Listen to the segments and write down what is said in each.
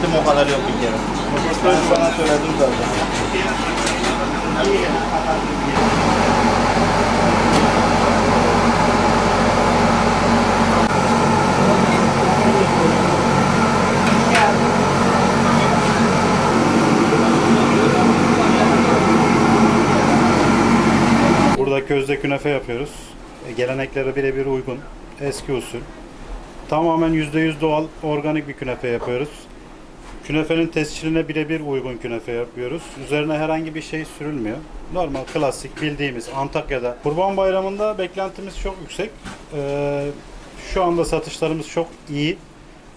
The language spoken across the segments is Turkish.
Niyetim o kadar yok bir kere. Ben sana söyledim zaten. Burada közde künefe yapıyoruz. E, Geleneklere birebir uygun. Eski usul. Tamamen %100 doğal, organik bir künefe yapıyoruz. Künefenin tescilline birebir uygun künefe yapıyoruz. Üzerine herhangi bir şey sürülmüyor. Normal, klasik, bildiğimiz Antakya'da. Kurban Bayramı'nda beklentimiz çok yüksek. Ee, şu anda satışlarımız çok iyi.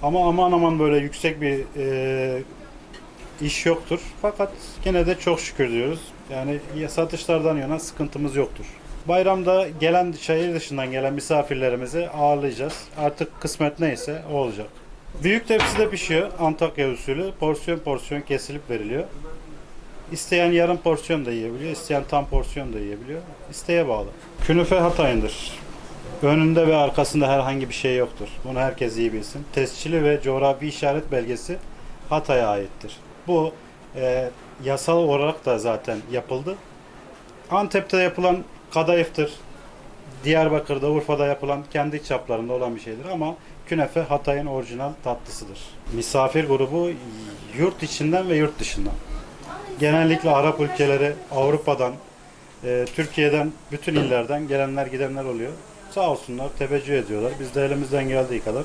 Ama aman aman böyle yüksek bir e, iş yoktur. Fakat gene de çok şükür diyoruz. Yani ya satışlardan yana sıkıntımız yoktur. Bayramda gelen şehir dışından gelen misafirlerimizi ağırlayacağız. Artık kısmet neyse o olacak. Büyük tepside pişiyor. Antakya usulü. Porsiyon porsiyon kesilip veriliyor. İsteyen yarım porsiyon da yiyebiliyor. isteyen tam porsiyon da yiyebiliyor. İsteğe bağlı. Künefe Hatay'ındır. Önünde ve arkasında herhangi bir şey yoktur. Bunu herkes iyi bilsin. Tescili ve coğrafi işaret belgesi Hatay'a aittir. Bu e, yasal olarak da zaten yapıldı. Antep'te yapılan kadayıftır. Diyarbakır'da, Urfa'da yapılan kendi çaplarında olan bir şeydir ama künefe Hatay'ın orijinal tatlısıdır. Misafir grubu yurt içinden ve yurt dışından. Genellikle Arap ülkeleri, Avrupa'dan, e, Türkiye'den, bütün illerden gelenler gidenler oluyor. Sağ olsunlar, teveccüh ediyorlar. Biz de elimizden geldiği kadar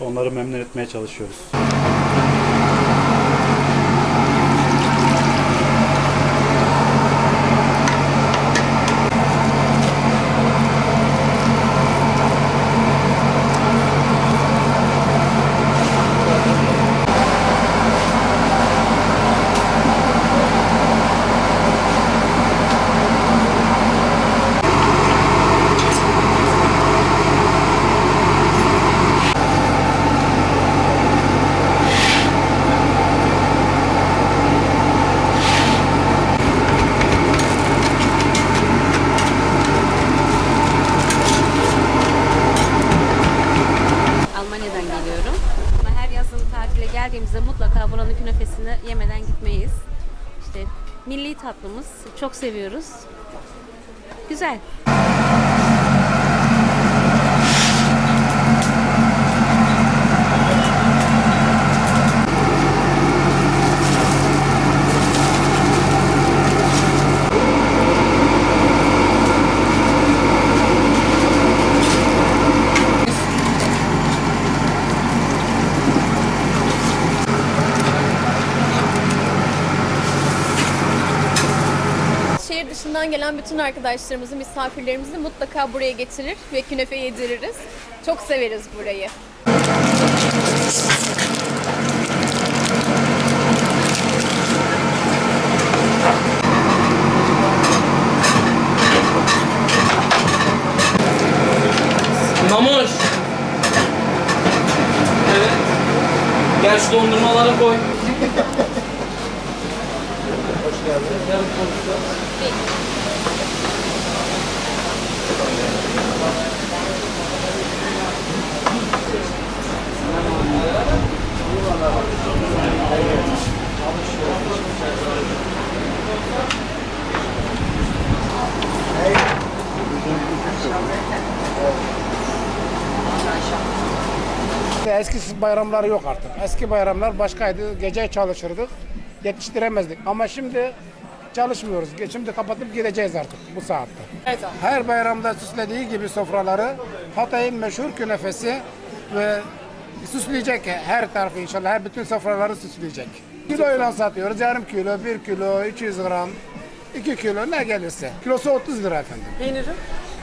onları memnun etmeye çalışıyoruz. Gitmeyiz. İşte milli tatlımız. Çok seviyoruz. Güzel. Şehir dışından gelen bütün arkadaşlarımızı, misafirlerimizi mutlaka buraya getirir ve künefe yediririz. Çok severiz burayı. Namuş. Evet. Gel şu dondurmaları koy. Hoş geldin. Eski bayramlar yok artık. Eski bayramlar başkaydı. Gece çalışırdık. Yetiştiremezdik. Ama şimdi çalışmıyoruz. Şimdi kapatıp gideceğiz artık bu saatte. Evet abi. Her bayramda süslediği gibi sofraları Hatay'ın meşhur künefesi ve süsleyecek her tarafı inşallah. Her bütün sofraları süsleyecek. Kiloyla satıyoruz. Yarım kilo, bir kilo, 200 gram, 2 kilo ne gelirse. Kilosu 30 lira efendim. Peynirim.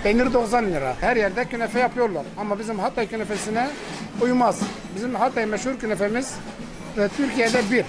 Peynir 90 lira. Her yerde künefe yapıyorlar. Ama bizim Hatay künefesine uymaz. Bizim Hatay meşhur künefemiz ve Türkiye'de bir.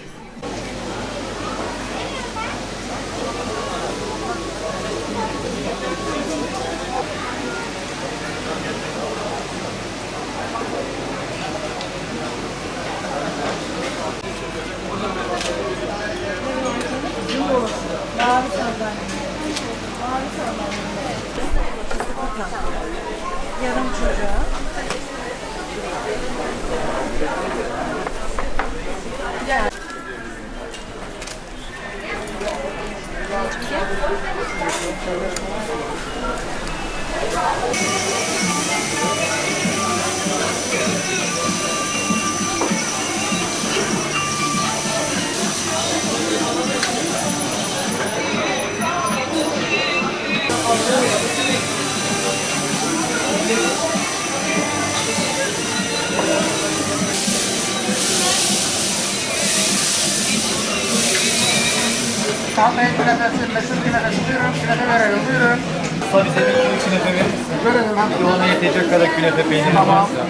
Yarım çocuğa. Gel. Gel. Hatay'ın künefesi, meşhur künefesi. Buyurun, künefe verelim. Buyurun. Tabii senin için künefe verir misin? Verelim. Yoğuna yetecek kadar künefe peyniri Tamam. varsa.